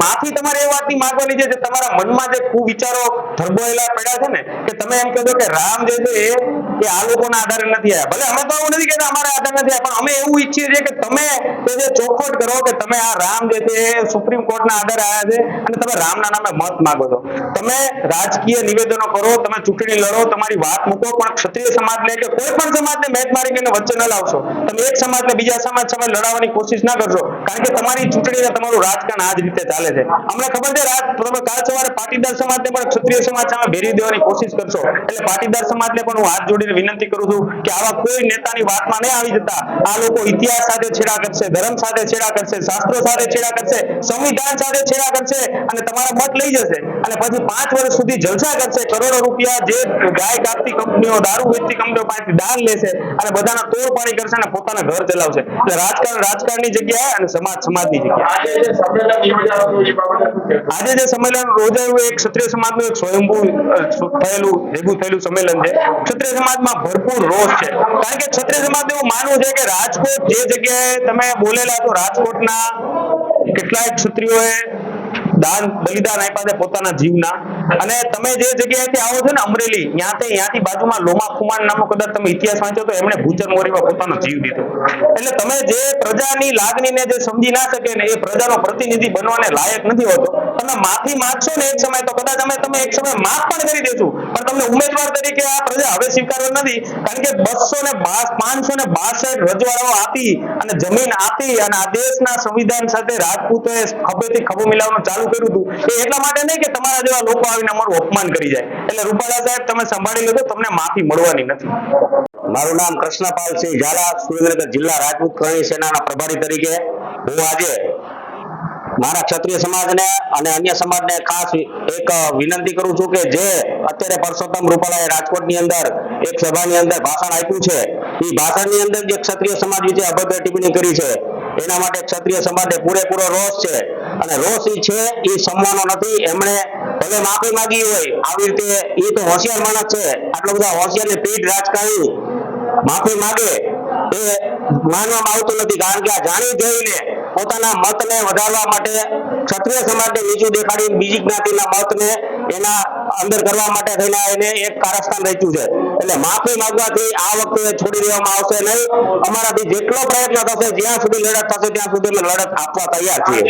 માફી તમારે એ વાતની માંગવાની છે જે તમારા મનમાં જે કુવિચારો ધરબોયેલા પડ્યા છે ને, કે તમે એમ કહો કે રામ જે છે એ એ આ લોકોના આધારે નથી આવ્યા. ભલે અમે તો એવું નથી કહેતા અમારા આધારે નથી આવ્યા, પણ અમે એવું ઈચ્છીએ છીએ કે તમે જે ચોખવટ કરો કે તમે આ રામ જે છે સુપ્રીમ કોર્ટના આધારે આવ્યા છે અને તમે રામના નામે મત માગો છો. તમે રાજકીય નિવેદનો કરો, તમે ચૂંટણી લડો, તમારી વાત મૂકો, પણ ક્ષત્રિય સમાજને કે કોઈ પણ સમાજને મેચ મારી કરીને વચ્ચે ન લાવશો. તમે એક સમાજને બીજા સમાજ સામે લડાવવાની કોશિશ ના કરશો, કારણ કે તમારી ચૂંટણીને તમારું રાજકારણ આ જ રીતે ચાલે છે. અમને ખબર છે, રાત તમે કાલ સવારે પાટીદાર સમાજને પણ ક્ષત્રિય સમાજ સામે ભેરી દેવાની કોશિશ કરશો. એટલે પાટીદાર સમાજને પણ હું હાથ જોડીને વિનંતી કરું છું કે આવા કોઈ નેતાની વાતમાં નહીં આવી જતા આ લોકો ઇતિહાસ સાથે છેડા કરશે ધર્મ સાથે છેડા કરશે શાસ્ત્રો સાથે છેડા કરશે સંવિધાન સાથે છેડા કરશે અને તમારા મત લઈ જશે અને પછી પાંચ વર્ષ સુધી જલસા કરશે. કરોડો રૂપિયા જે ગાય કાપતી કંપનીઓ દારૂ વેચતી કંપનીઓ પાસેથી દાન લેશે અને બધાના તોડ પાણી કરશે અને પોતાના ઘર ચલાવશે. એટલે રાજકારણ રાજકારણની જગ્યાએ અને સમાજ સમાજની જગ્યાએ આજે જે સંમેલન એ? આજે જે સંમેલન રોજાયું એક ક્ષત્રિય સમાજનું એક સ્વયંભૂ થયેલું ભેગું થયેલું સંમેલન છે. ક્ષત્રિય સમાજમાં ભરપૂર રોષ છે. કારણ કે ક્ષત્રિય તેવું માનવું છે કે રાજકોટ જે જગ્યાએ તમે બોલેલા છો, રાજકોટના કેટલાય ક્ષત્રિયોએ દાન બલિદાન આપ્યા છે પોતાના જીવના. અને તમે જે જગ્યાએથી આવો છો ને અમરેલી, ત્યાંથી ત્યાંથી બાજુમાં લોમા ખુમાણ નામનો કદાચ તમે ઇતિહાસ વાંચો તો એમણે ભૂચર મોરીમાં પોતાનો જીવ દીધો એટલે તમે જે પ્રજાની લાગણીને જે સમજી ના શકે ને એ પ્રજાનો પ્રતિનિધિ બનવાને લાયક નથી હોતો. તમે માફી માંગશો ને એક સમય તો કદાચ અમે તમે એક સમય માફ પણ કરી દેશું. પણ તમને ઉમેદવાર તરીકે આ પ્રજા હવે સ્વીકારવા નથી. કારણ કે બસો ને પાંચસો ને બાસઠ રજવાડાઓ આપી અને જમીન આપી અને આ દેશના સંવિધાન સાથે રાજપૂતોએ ખભેથી ખભો મિલાવવાનું ચાલુ કર્યું હતું એ એટલા માટે નહીં કે તમારા જેવા લોકો આવીને અમારું અપમાન કરી જાય. એટલે રૂપાલા સાહેબ, તમે સંભાળી લેજો, તમને માફી મળવાની નથી. મારું નામ કૃષ્ણપાલ સિંહ ઝાલા, સુરેન્દ્રનગર જિલ્લા રાજપૂત કરણી સેનાના પ્રભારી તરીકે હું આજે મારા ક્ષત્રિય સમાજને અને અન્ય સમાજને ખાસ એક વિનંતી કરું છું કે જે અત્યારે પરસોત્તમ રૂપાલાએ રાજકોટની અંદર એક સભાની અંદર ભાષણ આપ્યું છે એ ભાષણની અંદર જે ક્ષત્રિય સમાજ વિશે અભદ્ર ટિપ્પણી કરી છે, એના માટે ક્ષત્રિય સમાજને પૂરેપૂરો રોષ છે. અને રોષ ઈ છે એ સમવાનો નથી. એમણે ભલે માફી માંગી હોય, આવી રીતે એ તો હોશિયાર માણસ છે. આટલો બધા હોશિયાર ને પીઠ રાજકારણી માફી માંગે, એ માનવામાં આવતું નથી. કારણ કે આ જાણી જોઈને પોતાના મતને વધારવા માટે ક્ષત્રિય સમાજને નીચું દેખાડી બીજી જ્ઞાતિના મતને એના અંદર કરવા માટે થઈને એને એક કારસ્થાન રચ્યું છે. એટલે માફી માંગવાથી આ વખતે છોડી દેવામાં આવશે નહીં. અમારાથી જેટલો પ્રયત્ન થશે જ્યાં સુધી લડત થશે ત્યાં સુધી અમે લડત આપવા તૈયાર છીએ.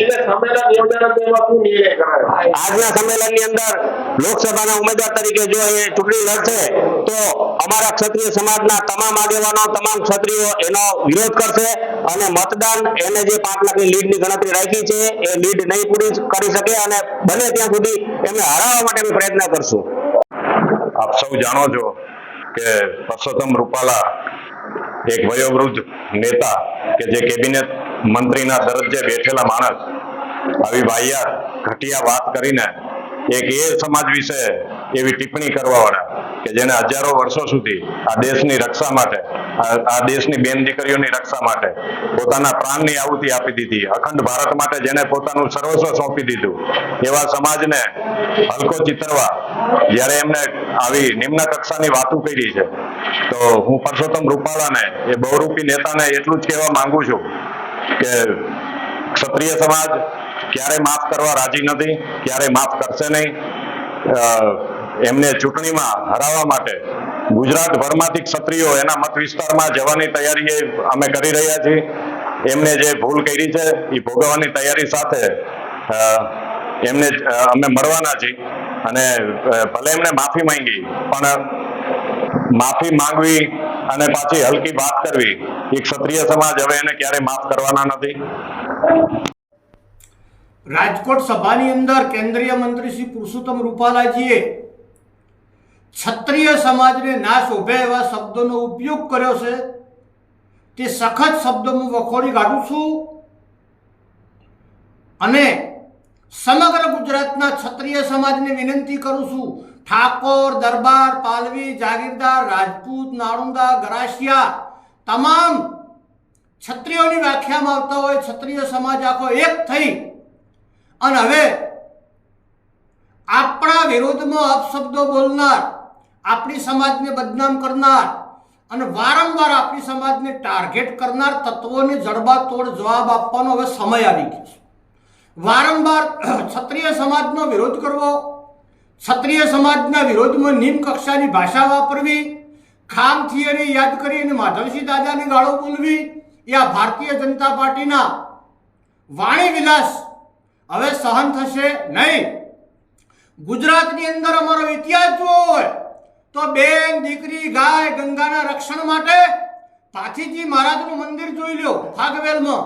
આજના સંમેલન સંમેલનની અંદર લોકસભાના ઉમેદવાર તરીકે જો એ ચૂંટણી લડશે તો અમારા ક્ષત્રિય સમાજના તમામ આગેવાનો તમામ ક્ષત્રિયો એનો વિરોધ કરશે અને મતદાન એને જે પાંચ લાખની લીડની ગણતરી રાખી છે એ લીડ નહીં પૂરી કરી શકે અને બને ત્યાં સુધી એમને હરાવવા માટે અમે પ્રયત્ન કરશું. આપ સૌ જાણો છો કે પરસોત્તમ રૂપાલા એક વયોવૃદ્ધ નેતા કે જે કેબિનેટ મંત્રીના દરજ્જે બેઠેલા માણસ, આવી વાહિયાત, ઘટિયા વાત કરીને એક એ સમાજ વિશે એવી ટિપ્પણી કરવા વાળા કે જેને હજારો વર્ષો સુધી આ દેશની રક્ષા માટે, આ- દેશની બેન દીકરીઓની રક્ષા માટે પોતાના પ્રાણની આહુતિ આપી દીધી. અખંડ ભારત માટે જેને પોતાનું સર્વસ્વ સોંપી દીધું. એવા સમાજને હલકો ચિતરવા જ્યારે એમને આવી નિમ્ન કક્ષાની વાતો કરી છે. તો હું પરસોત્તમ રૂપાલાને, એ બહુરૂપી નેતાને એટલું જ કહેવા માંગુ છું કે ક્ષત્રિય સમાજ ક્યારે માફ કરવા રાજી નથી, ક્યારે માફ કરશે નહીં. એમને ચૂંટણીમાં હરાવવા માટે ગુજરાત ભરમાંથી ક્ષત્રિયો એના મત વિસ્તારમાં જવાની તૈયારી અમે કરી રહ્યા છીએ. એમને જે ભૂલ કરી છે, એ ભોગવવાની તૈયારી સાથે એમને અમે મળવાના છીએ. અને ભલે એમને માફી માંગી, પણ માફી માંગવી અને પાછી હલકી વાત કરવી, એ ક્ષત્રિય સમાજ હવે એને ક્યારે માફ કરવાના નથી. રાજકોટ સભાની અંદર કેન્દ્રીય મંત્રી શ્રી પુરુષોત્તમ રૂપાલાજીએ ક્ષત્રિય સમાજને ના શોભે એવા શબ્દોનો ઉપયોગ કર્યો છે. તે સખત શબ્દોમાં વખોડી કાઢું છું. અને સમગ્ર ગુજરાતના ક્ષત્રિય સમાજને વિનંતી કરું છું. ઠાકોર, દરબાર, પાલવી, જાગીરદાર, રાજપૂત, નાળુંદા, ગરાસિયા તમામ ક્ષત્રિયોની વ્યાખ્યામાં આવતા હોય, ક્ષત્રિય સમાજ આખો એક થઈ. અને હવે આપણા વિરોધમાં અપશબ્દો બોલનાર આપણી સમાજને બદનામ કરનાર અને વારંવાર આપણી સમાજને ટાર્ગેટ કરનાર તત્વોને જડબાતોડ જવાબ આપવાનો હવે સમય આવી ગયો છે. વારંવાર ક્ષત્રિય સમાજનો વિરોધ કરવો, ક્ષત્રિય સમાજના વિરોધમાં નિમ્ન કક્ષાની ભાષા વાપરવી ખામ થિયરી યાદ કરી અને માધવસિંહ દાદાને ગાળો બોલવી, એ આ ભારતીય જનતા પાર્ટીના વાણી વિલાસ હવે સહન થશે નહીં. ગુજરાતની અંદર અમારો ઇતિહાસ જોવો હોય તો બેન દીકરી ગાય ગંગાના રક્ષણ માટે પાથીજી મહારાજનું મંદિર જોઈ લો ફાગવેલમાં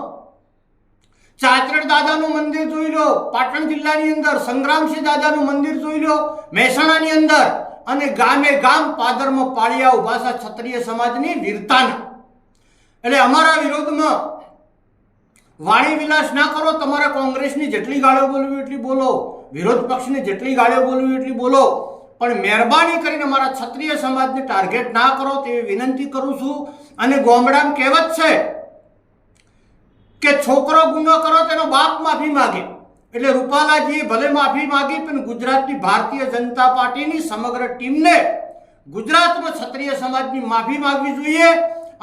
ચાચરડ દાદાનું મંદિર જોઈ લો પાટણ જિલ્લાની અંદર, સંગ્રામસિંહ દાદાનું મંદિર જોઈ લો મહેસાણાની અંદર અને ગામે ગામ પાદરમાં પાળિયા ઉભાસા ક્ષત્રિય સમાજની વીરતાને. એટલે અમારા વિરોધમાં વાણી વિલાસ ના કરો, તમારે કોંગ્રેસની જેટલી ગાળીઓ બોલવી એટલી બોલો, વિરોધ પક્ષની જેટલી ગાળીઓ બોલવી એટલી બોલો. પણ મહેરબાની કરીને મારા ક્ષત્રિય સમાજને ટાર્ગેટ ના કરો તેવી વિનંતી કરું છું. અને ગોમડામ કહેવત છે કે છોકરો ગુનો કરો તેનો બાપ માફી માગે. એટલે રૂપાલાજીએ ભલે માફી માગી, પણ ગુજરાતની ભારતીય જનતા પાર્ટીની સમગ્ર ટીમને ગુજરાતમાં ક્ષત્રિય સમાજની માફી માગવી જોઈએ.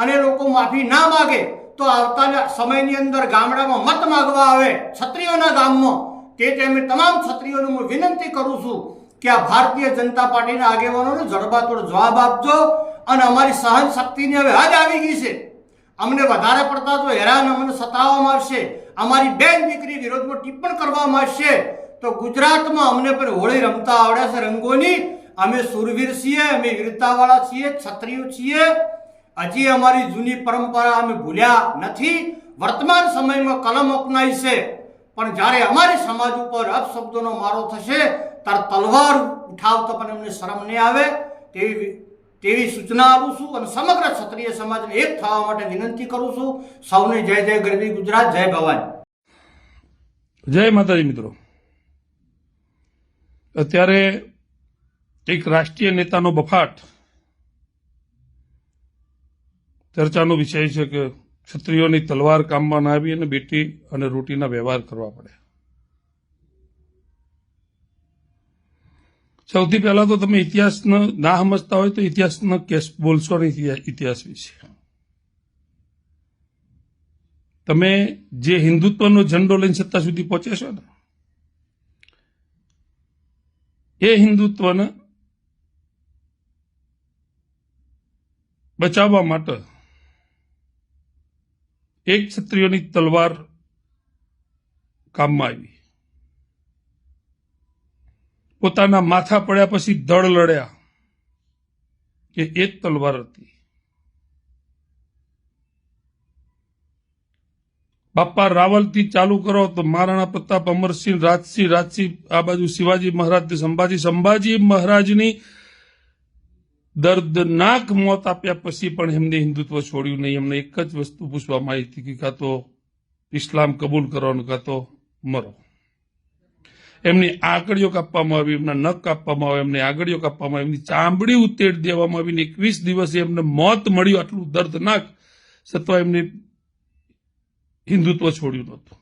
અને લોકો માફી ના માગે, તો આવતા સમયની અંદર ગામડામાં મત માગવા આવે. ક્ષત્રિયોના ગામમાં, તે ટાઈમે તમામ ક્ષત્રિયોને હું વિનંતી કરું છું કે આ ભારતીય જનતા પાર્ટીના આગેવાનોનો જડબાતોડ જવાબ આપજો અને અમારી સહન શક્તિની હવે હદ આવી ગઈ છે. અમને વધારે પડતા તો હેરાન અમને સતાવવામાં આવશે અમારી બેન દીકરી વિરોધમાં ટિપ્પણ કરવામાં આવશે તો ગુજરાતમાં અમને પણ હોળી રમતા આવડે છે રંગોની. અમે સુરવીર છીએ, અમે વીરતાવાળા છીએ, ક્ષત્રિયો છીએ. હજી અમારી જૂની પરંપરા અમે ભૂલ્યા નથી. વર્તમાન સમયમાં કલમ અપનાવી છે. પણ જ્યારે અમારી સમાજ ઉપર અપશબ્દોનો મારો થશે, ત્યારે તલવાર ઉઠાવતો પણ એમને શરમ નહીં આવે. તેવી તેવી સૂચના આપું છું અને સમગ્ર ક્ષત્રિય સમાજને એક થવા માટે વિનંતી કરું છું. સૌને જય જય ગરવી ગુજરાત, જય ભવાની. જય માતાજી મિત્રો. અત્યારે એક રાષ્ટ્રીય નેતાનો બફાટ ચર્ચાનો વિષય છે કે ક્ષત્રિયોની તલવાર કામમાં ના આવી અને બેટી અને રોટીના વ્યવહાર કરવા પડે. સૌથી પહેલા તો તમે ઇતિહાસનો ના સમજતા હોય તો ઇતિહાસનો કેસ બોલશો નહીં ઇતિહાસ- ઇતિહાસ વિશે. તમે જે હિન્દુત્વનો ઝંડો લઈને સત્તા સુધી પહોંચે છો ને, એ હિન્દુત્વને બચાવવા માટે એક ક્ષત્રિયોની તલવાર કામમાં આવી. પોતાના માથા પડ્યા પછી દળ લડ્યા કે એ જ તલવાર હતી. બાપા, રાવલથી ચાલુ કરો તો મહારાણા પ્રતાપ અમરસિંહ, રાજસિંહ રાજસિંહ, આ બાજુ શિવાજી મહારાજ સંભાજી સંભાજી મહારાજની દર્દનાક મોત આપ્યા પછી પણ એમને હિન્દુત્વ છોડ્યું નહીં. એમને એક જ વસ્તુ પૂછવામાં આવી હતી કે કાં તો ઇસ્લામ કબૂલ કરવાનું, કાં તો મરો. એમની આંગળીઓ કાપવામાં આવી, એમના નખ કાપવામાં આવે, એમને આંગળીઓ કાપવામાં આવી, એમની ચામડી ઉતેડ દેવામાં આવીને એકવીસ દિવસે એમને મોત મળ્યું આટલું દર્દનાક. છતાં એમને હિન્દુત્વ છોડ્યું નહોતું.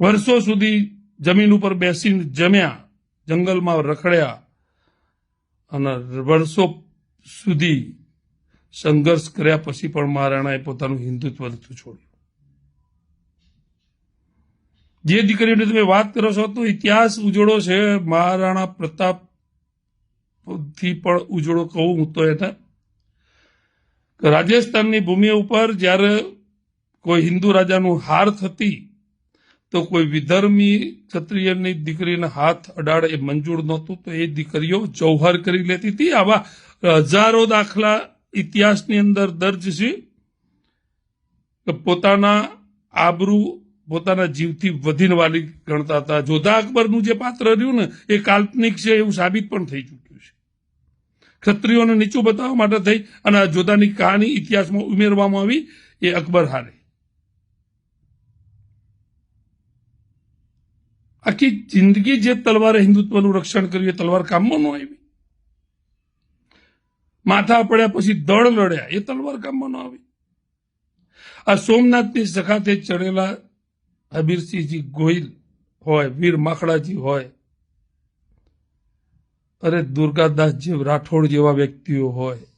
વર્ષો સુધી જમીન ઉપર બેસીને જમ્યા. જંગલમાં રખડ્યા અને વર્ષો સુધી સંઘર્ષ કર્યા પછી પણ મહારાણાએ પોતાનું હિન્દુત્વ નથી છોડ્યું. જે દીકરીઓની તમે વાત કરો છો તો ઇતિહાસ ઉજળો છે. મહારાણા પ્રતાપથી પણ ઉજળો કહું હું તો એને. રાજસ્થાનની ભૂમિ ઉપર જ્યારે કોઈ હિન્દુ રાજાનું હાર થતી તો કોઈ વિધર્મી ક્ષત્રિયની દીકરીના હાથ અડાડે એ મંજૂર નહોતું, તો એ દીકરીઓ જૌહર કરી લેતી હતી. આવા હજારો દાખલા ઇતિહાસની અંદર દર્જ છે કે પોતાના આબરૂ પોતાના જીવથી વધીને વાલી ગણતા હતા. જોધા અકબરનું જે પાત્ર રહ્યું ને, એ કાલ્પનિક છે, એવું સાબિત પણ થઈ ચૂક્યું છે. ક્ષત્રિયોને નીચું બતાવવા માટે થઈ અને જોધાની કહાની ઇતિહાસમાં ઉમેરવામાં આવી, એ અકબર હારે. આખી જિંદગી જે તલવારે હિન્દુત્વનું રક્ષણ કર્યું, એ તલવાર કામમાં ન આવી. માથા પડ્યા પછી દળ લડ્યા, એ તલવાર કામમાં ન આવી. આ સોમનાથની સખાતે ચડેલા હબીરસિંહજી ગોહિલ હોય, વીર માખડાજી હોય, અરે દુર્ગાદાસ જે રાઠોડ જેવા વ્યક્તિઓ હોય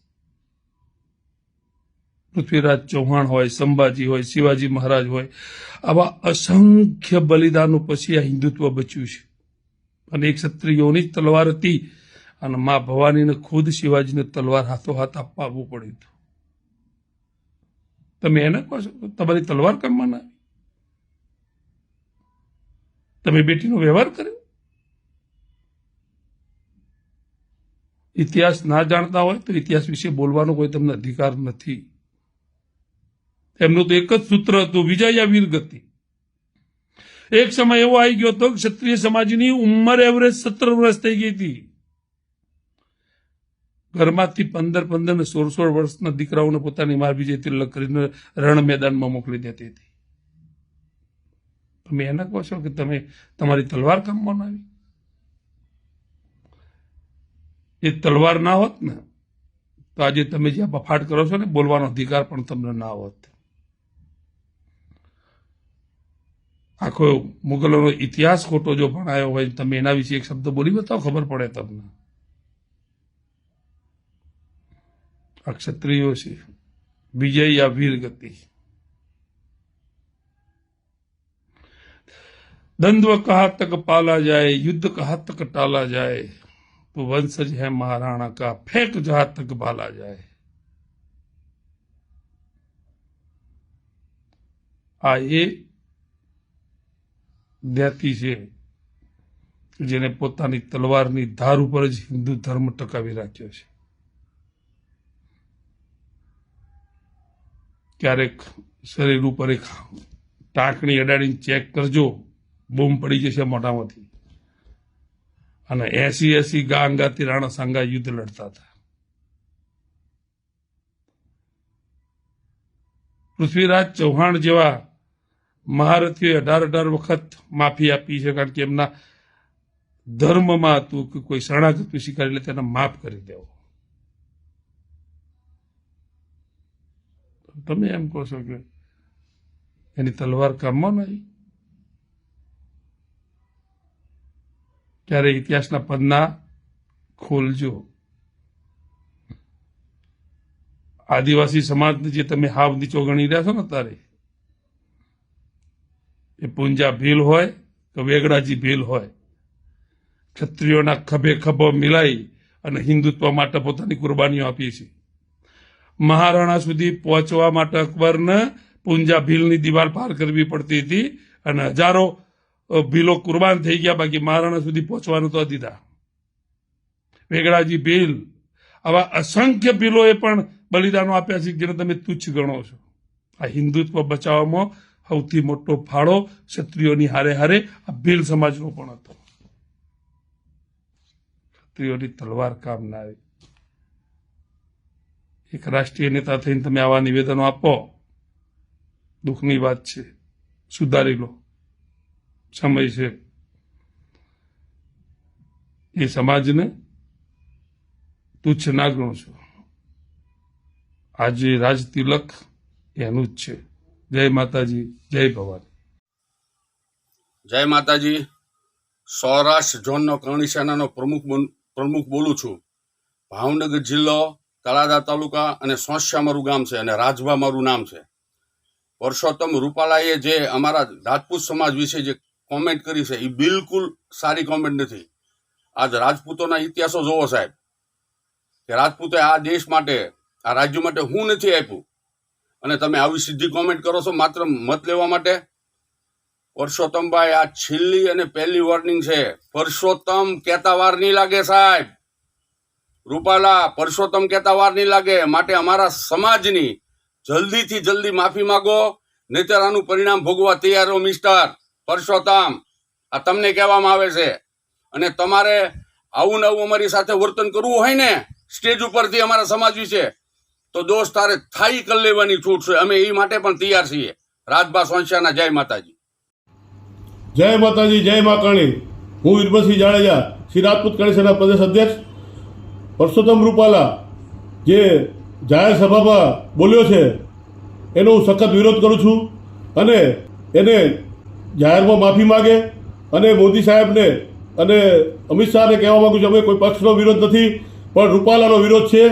પૃથ્વીરાજ ચૌહાણ હોય, સંભાજી હોય, શિવાજી મહારાજ હોય, આવા અસંખ્ય બલિદાનો પછી આ હિન્દુત્વ બચ્યું છે. અને એક ક્ષત્રિયોની જ તલવાર હતી અને મા ભવાનીને ખુદ શિવાજીને તલવાર હાથો હાથ આપવા આવવું પડ્યું હતું. તમે એને કહો છો, તમારી તલવાર કામમાં ના તમે બેટીનો વ્યવહાર કર્યો? ઇતિહાસ ના જાણતા હોય તો ઇતિહાસ વિશે બોલવાનો કોઈ તમને અધિકાર નથી. એમનું તો એક જ સૂત્ર હતું, વિજય વીરગતિ. વીર ગતિ એક સમય એવો આવી ગયો હતો ક્ષત્રિય સમાજની ઉંમર એવરેજ સત્તર વર્ષ થઈ ગઈ હતી. ઘરમાંથી પંદર પંદર ને સોળ સોળ વર્ષના દીકરાઓને પોતાની માર વિજય તિલક કરીને રણ મેદાનમાં મોકલી દેતી હતી. તમે એને કહો છો કે તમે તમારી તલવાર કામમાં બનાવી એ તલવાર ના હોત ને, તો આજે તમે જે બફાટ કરો છો ને, બોલવાનો અધિકાર પણ તમને ના હોત. આખો મુગલોનો ઇતિહાસ ખોટો જો ભણાયો હોય તમે એના વિશે એક શબ્દ બોલી બતાવો ખબર પડે તમને આ ક્ષત્રિયો છે વિજય યા વીર ગતિ द्वंद्व कहा तक पाला जाए युद्ध कहा तक टाला जाए तो वंशज है महाराणा का फेंक जहां तक भाला जाए આ એ જ્ઞાતિ છે, જેને પોતાની તલવારની ધાર ઉપર જ હિન્દુ ધર્મ ટકાવી રાખ્યો છે. ક્યારેક શરીર ઉપર એક ટાંકણી અડાડીને ચેક કરજો, બૂમ પડી જશે મોઢામાંથી. અને એસી એસી ગા અંગાથી રાણા સાંગા યુદ્ધ લડતા હતા. પૃથ્વીરાજ ચૌહાણ જેવા મહારથીઓએ અઢાર અઢાર વખત માફી આપી છે કારણ કે એમના ધર્મમાં હતું કે કોઈ શરણાગતિ સ્વીકારી એટલે તેને માફ કરી દેવો. તમે એમ કહો છો કે એની તલવાર કામમાં નહીં? ત્યારે ઇતિહાસના પન્ના ખોલજો. આદિવાસી સમાજને જે તમે હાવ નીચો ગણી રહ્યા છો ને તારે એ પૂંજા ભીલ હોય કે વેગડાજી ભીલ હોય. ક્ષત્રિયોના ખભે ખભો મિલાઈ અને હિન્દુત્વ માટે પોતાની કુરબાનીઓ આપી છે મહારાણા સુધી પહોંચવા માટે અકબરને પૂંજા ભીલની દિવાલ પાર કરવી પડતી હતી અને હજારો ભીલો કુરબાન થઈ ગયા, બાકી મહારાણા સુધી પહોંચવાનું તો દીધા વેગડાજી ભીલ, આવા અસંખ્ય ભીલોએ પણ બલિદાનો આપ્યા છે જેને તમે તુચ્છ ગણો છો. આ હિન્દુત્વ બચાવવામાં સૌથી મોટો ફાળો ક્ષત્રિયોની હારે હારે આ ભીલ સમાજનો પણ હતો. ક્ષત્રિયોની તલવાર કામ ના આવી એક રાષ્ટ્રીય નેતા થઈને તમે આવા નિવેદનો આપો. દુઃખની વાત છે. સુધારી લો. સમય છે. એ સમાજને તુચ્છ ના ગણો છો. આજે રાજ તિલક એનું જ છે. જય માતાજી, જય ભવાની. જય માતાજી. સૌરાષ્ટ્ર ઝોનનો કરણી સેનાનો પ્રમુખ પ્રમુખ બોલું છું. ભાવનગર જિલ્લો તળાદા તાલુકા અને સોંસ્યા મારું ગામ છે અને રાજભા મારું નામ છે. પરસોત્તમ રૂપાલાએ જે અમારા રાજપૂત સમાજ વિશે જે કોમેન્ટ કરી છે, એ બિલકુલ સારી કોમેન્ટ નથી. આજ રાજપૂતોના ઇતિહાસો જોવો સાહેબ. કે રાજપૂતે આ દેશ માટે, આ રાજ્ય માટે હું નથી આપ્યું. અને તમે આવી સીધી કોમેન્ટ કરો છો માત્ર મત લેવા માટે? પરસોત્તમભાઈ, આ છેલ્લી અને પહેલી વોર્નિંગ છે. પરસોત્તમ કહેતા વાર નહીં લાગે સાહેબ. રૂપાલા, પરસોત્તમ કહેતા વાર નહીં લાગે. માટે અમારા સમાજની જલ્દીથી જલ્દી માફી માંગો, નહીતર આનું પરિણામ ભોગવા તૈયાર હો મિસ્ટર પરસોત્તમ, આ તમને કહેવામાં આવે છે. અને તમારે આવું નવું અમારી સાથે વર્તન કરવું હોય ને, સ્ટેજ ઉપરથી અમારા સમાજ વિશે. તો દોસ્ત, તારે થાઈ કરી લેવાની છૂટ છે. અમે એ માટે પણ તૈયાર છીએ. રાજભા સોંશિયાના જય માતાજી. જય માતાજી, જય મા કરણી હું વીરભસિંહ જાડેજા, શ્રી રાજપૂત સેના પ્રદેશ અધ્યક્ષ. પરસોત્તમ રૂપાલા જે જાહેર સભામાં બોલ્યો છે, એનો હું સખત વિરોધ કરું છું અને એને જાહેરમાં માફી માગે અને મોદી સાહેબને અને અમિત શાહને કહેવા માંગુ છું, અમે કોઈ પક્ષનો વિરોધ નથી, પણ રૂપાલાનો વિરોધ છે.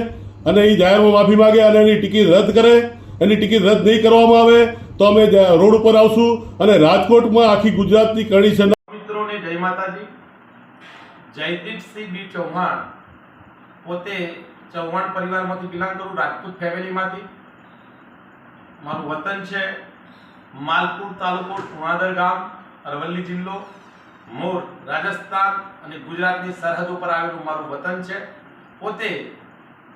અને એ જાહેરમાં માફી માગે અને એની ટિકિટ રદ કરે, એની ટિકિટ રદ નહીં કરવામાં આવે, તો અમે રોડ ઉપર આવશું અને રાજકોટમાં આખી ગુજરાતની કરણી છે. મિત્રોને જય માતાજી. જયદીપસિંહ બી ચૌહાણ પોતે ચૌહાણ પરિવારમાંથી બિલોંગ કરું, રાજપૂત ફેમિલીમાંથી. મારું વતન છે માલપુર તાલુકો ટુણાદર ગામ, અરવલ્લી જિલ્લો, મોર, રાજસ્થાન અને ગુજરાતની સરહદ ઉપર આવેલું મારું વતન છે. પોતે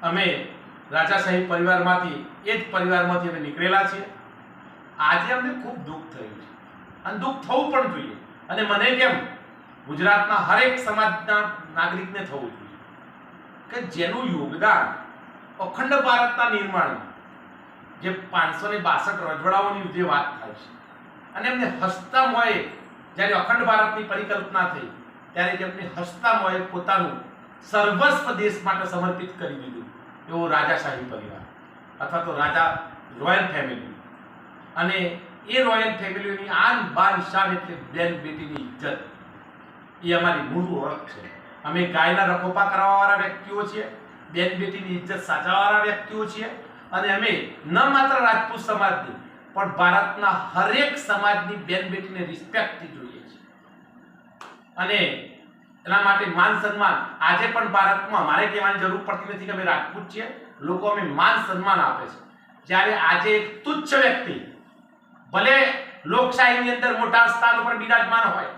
અમે રાજાશાહી પરિવારમાંથી, એ જ પરિવારમાંથી અમે નીકળેલા છીએ. આજે અમને ખૂબ દુઃખ થયું છે. અને દુઃખ થવું પણ જોઈએ. અને મને કેમ? ગુજરાતના હરેક સમાજના નાગરિકને થવું જોઈએ. કે જેનું યોગદાન અખંડ ભારતના નિર્માણમાં, જે પાંચસો ને બાસઠ રજવાડાઓની જે વાત થાય છે, અને એમને હસતા મોએ જ્યારે અખંડ ભારતની પરિકલ્પના થઈ, ત્યારે એમને હસતા મોએ પોતાનું સર્વસ્વ દેશ માટે સમર્પિત કરી દીધું. એવો રાજાશાહી પરિવાર, અથવા તો રાજા રોયલ ફેમિલી. અને એ રોયલ ફેમિલીની આન બાન શાન એટલે બેન બેટીની ઇજ્જત? એ અમારી મૂળ ઓળખ છે. અમે ગાયના રખોપા કરાવવાવાળા વ્યક્તિઓ છીએ, બેન બેટીની ઇજ્જત સાચવવાવાળા વ્યક્તિઓ છીએ, અને અમે ન માત્ર રાજપૂત સમાજની, પણ ભારતના હરેક સમાજની બેન બેટીને રિસ્પેક્ટથી જોઈએ છીએ. અને એના માટે માન સન્માન. આજે પણ ભારતમાં મારે કહેવાની જરૂર પડતી નથી કે અમે રાજપૂત છીએ. લોકો અમે માન સન્માન આપે છે. જ્યારે આજે એક તુચ્છ વ્યક્તિ, ભલે લોકશાહીની અંદર મોટા સ્થાન ઉપર બિરાજમાન હોય,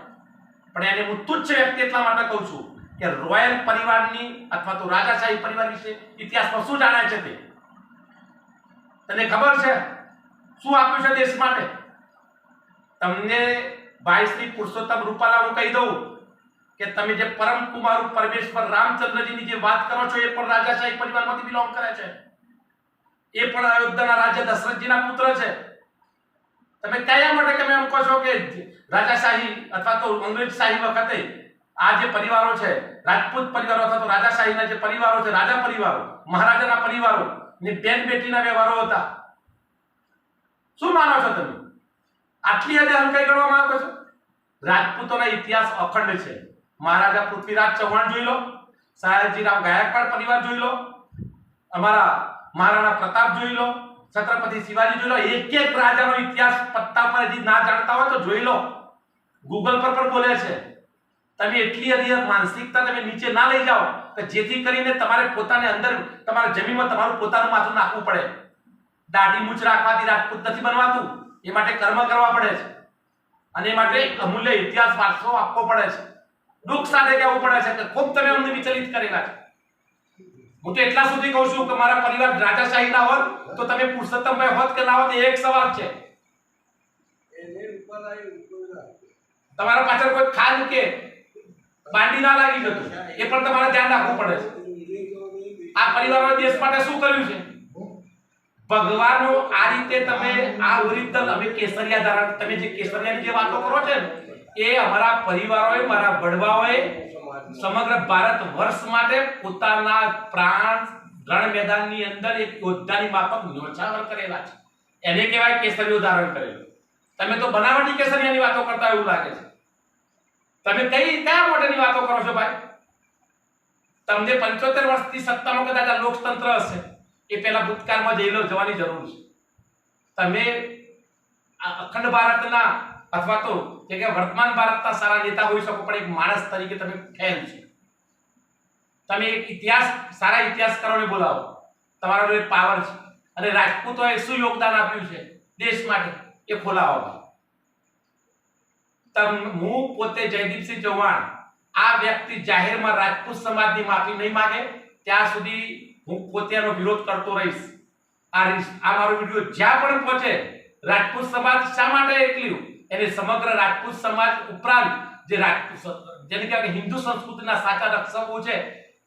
પણ એને હું તુચ્છ વ્યક્તિ એટલા માટે કહું છું કે રોયલ પરિવારની અથવા તો રાજાશાહી પરિવાર વિશે ઇતિહાસમાં શું જાણે છે તે? તને ખબર છે? શું આપ્યું છે દેશ માટે? તમને ભાઈ પુરુષોત્તમ રૂપાલા હું કહી દઉં કે તમે જે પરમ કુમાર પરમેશ્વર રામચંદ્રજીની જે વાત કરો છો, એ પણ રાજાશાહી પરિવારમાંથી બિલોંગ કરે છે. એ પણ અયોધ્યાના રાજા દશરથજીના પુત્ર છે. તમે કયા માટે તમે એમ કહો છો કે રાજાશાહી અથવા તો અંગ્રેજશાહી વખતે આ જે પરિવારો છે, રાજપૂત પરિવારો અથવા તો રાજાશાહીના જે પરિવારો છે, રાજા પરિવારો, મહારાજાના પરિવારો ને બેન બેટીના વ્યવહારો હતા. શું માનો છો તમે? આટલી હદે હલકાઈ ગણવામાં આવે છે? રાજપૂતોના ઇતિહાસ અખંડ છે. મહારાજા પૃથ્વીરાજ ચૌહાણ જોઈ લો સયાજીરાવ ગાયકવાડ પરિવાર જોઈ લો, અમારા મહારાણા પ્રતાપ જોઈ લો, છત્રપતિ શિવાજી જોઈ લો એક એક રાજાનો ઇતિહાસ પત્તા પર હજી ના જાણતા હોય તો જોઈ લો. ગૂગલ પર પણ બોલે છે. તમે એટલી હદી માનસિકતા તમે નીચે ના લઈ જાઓ કે જેથી કરીને તમારે પોતાને અંદર, તમારા જમીનમાં તમારું પોતાનું માથું નાખવું પડે. દાઢી મૂછ રાખવાથી રાજપૂત નથી બનવાતું. એ માટે કર્મ કરવા પડે છે. અને એ માટે અમૂલ્ય ઇતિહાસ વારસો આપવો પડે છે. દુઃખ સાથે કહેવું પડે છે ખૂબ તમે અમને વિચલિત કરેલા છે. હું તો એટલા સુધી કહું છું કે મારા પરિવાર રાજાશાહી ના હોત તો તમે પુરુષોત્તમભાઈ હોત કે ના હોત એક સવાલ છે. તમારા પાછળ કોઈ ખાન કે બાંડી ના લાગી જતું? એ પણ તમારે ધ્યાન રાખવું પડે છે. આ પરિવારોએ દેશ માટે શું કર્યું છે? ભગવાનો આ રીતે તમે આ વૃદ્ધ અમે કેસરિયા ધારણ, તમે જે કેસરિયાની જે વાતો કરો છે ને એ અમારા પરિવારોએ, મારા વડવાઓએ સમગ્ર ભારત વર્ષ માટે પોતાના પ્રાણ રણ મેદાનની અંદર એક યોદ્ધાની માફક ન્યોછાવર કરેલા છે. એને કહેવાય કેસરીઓ ધારણ કરેલું. તમે તો બનાવટી કેસરિયાની વાતો કરતા એવું લાગે છે. તમે કઈ કયા મોઢેની વાતો કરો છો ભાઈ? તમને પંચોતેર વર્ષથી સત્તામાં કદાચ લોકતંત્ર હશે. એ પહેલા ભૂતકાળમાં જઈને જવાની જરૂર છે. તમે અખંડ ભારતના અથવા તો કે વર્તમાન ભારતના સારા નેતા હોઈ શકો, પણ એક માણસ તરીકે તમે ફેલ છે. તમે એક ઇતિહાસ, સારા ઇતિહાસકારોને બોલાવો. તમારો એક પાવર છે. અને રાજપૂતોએ શું યોગદાન આપ્યું છે? દેશ માટે એ ખોલાવો. તમ, હું પોતે જયદીપસિંહ ચૌહાણ, આ વ્યક્તિ જાહેરમાં રાજપૂત સમાજની માફી નહીં માંગે, ત્યાં સુધી હું પોતે એનો વિરોધ કરતો રહીશ. આ આ મારો વીડિયો જ્યાં પણ પહોંચે, રાજપૂત સમાજ શા માટે એકલ્યું એને સમગ્ર રાજપૂત સમાજ ઉપરાંત જે રાજપૂત જેને કહેવાય હિન્દુ સંસ્કૃતિના સાચા રક્ષકો છે,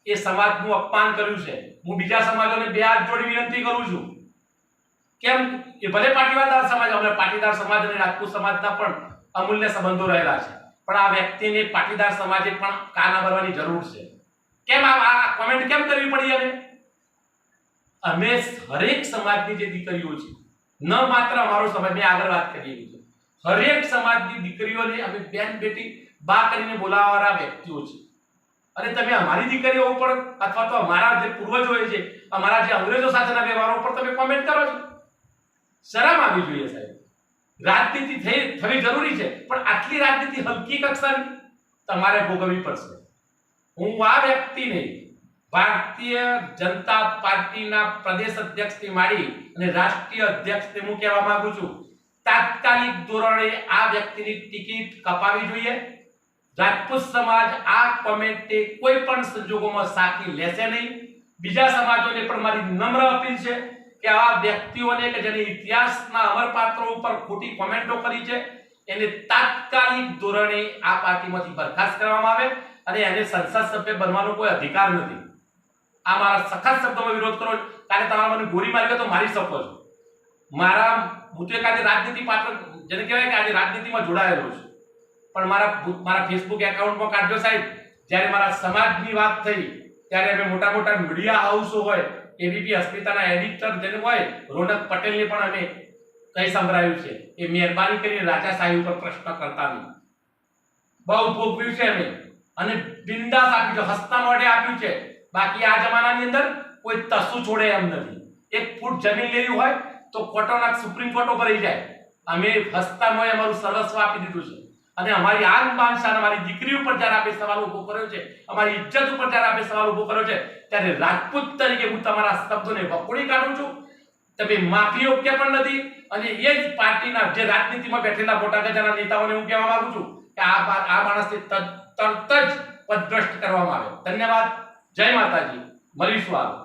એ સમાજનું અપમાન કર્યું છે. હું બીજા સમાજોને બે હાથ જોડી વિનંતી કરું છું. કેમ? એ ભલે પાટીદાર સમાજ અમે પાટીદાર સમાજ અને રાજપૂત સમાજના પણ અમૂલ્ય સંબંધો રહેલા છે. પણ આ વ્યક્તિને પાટીદાર સમાજે પણ કાન ભરવાની જરૂર છે. કેમ? આ કોમેન્ટ કેમ કરવી પડી અમે અમે હરેક સમાજની જે દીકરીઓ છે, ન માત્ર અમારો સમાજ, મેં આગળ વાત કરી હરેક સમાજની દીકરીઓને અમે બેન બેટી બા કરીને બોલાવવાના વ્યક્તિઓ છે. અને તમે અમારી દીકરીઓ ઉપર અથવા તો અમારા જે પૂર્વજોએ છે, અમારા જે અંગ્રેજો સાથેના વ્યવહારો ઉપર તમે કોમેન્ટ કરો છો. શરમ આવી જોઈએ સાહેબ. રાજનીતિ થઈ, થવી જરૂરી છે, પણ આટલી રાજનીતિ હલકી કક્ષાની તમારે ભોગવવી પડશે. હું આ વ્યક્તિને ભારતીય જનતા પાર્ટીના પ્રદેશ અધ્યક્ષથી માંડી અને રાષ્ટ્રીય અધ્યક્ષથી હું કહેવા માંગુ છું તાત્કાલિક ધોરણે આ વ્યક્તિની ટિકિટ કપાવી જોઈએ. રાજપૂત સમાજ આ કોમેન્ટે કોઈ પણ સંજોગોમાં સાથી લેશે નહીં. બીજા સમાજોને પણ મારી નમ્ર અપીલ છે કે આવા વ્યક્તિઓને કે જેને ઇતિહાસના અમરપાત્રો ઉપર ખોટી કોમેન્ટો કરી છે, એને તાત્કાલિક ધોરણે આ પાર્ટીમાંથી બરખાસ્ત કરવામાં આવે અને એને સંસદ સભ્ય બનવાનો કોઈ અધિકાર નથી. આ મારા સખત શબ્દોમાં વિરોધ કરો. કાલે તમારા મને ગોળી મારી તો મારી શકો છો મારા હું તો એક આજે રાજનીતિ પાત્ર જેને કહેવાય કે આજે રાજનીતિમાં જોડાયેલો છું. પણ મારા મારા ફેસબુક એકાઉન્ટમાં કાઢજો સાહેબ. જ્યારે મારા સમાજની વાત થઈ, ત્યારે અમે મોટા મોટા મીડિયા હાઉસો હોય એબીપી અસ્મિતાના એડિટર જેને હોય, રોનક પટેલને પણ અમે કઈ સંભળાયું છે એ મહેરબાની કરીને રાજા સાહેબ ઉપર પ્રશ્ન કરતા નહીં. બહુ ભોગવ્યું છે અમે. અને બિંદાસ આપ્યું છે, હસતા મોઢે આપ્યું છે. બાકી આ જમાનાની અંદર કોઈ તસુ છોડે એમ નથી. એક ફૂટ જમીન લેવી હોય તો કોર્ટોના સુપ્રીમ કોર્ટ ઉપર રહી જાય. અમે હસ્તામાં અમારું સર્વસ્વ આપી દીધું છે. અને અમારી આન બાન અમારી દીકરી ઉપર જ્યારે આપણે સવાલ ઊભો કર્યો છે, અમારી ઇજ્જત ઉપર જ્યારે આપણે સવાલ ઊભો કર્યો છે, ત્યારે રાજપૂત તરીકે હું તમારા શબ્દોને વખોડી કાઢું છું. તમે માફી યોગ્ય પણ નથી, અને એ જ પાર્ટીના જે રાજનીતિમાં બેઠેલા મોટા ગજાના નેતાઓને હું કહેવા માંગુ છું કે આ આ માણસને તરત જ પદભ્રષ્ટ કરવામાં આવે. ધન્યવાદ. જય માતાજી. મળીશું આગળ.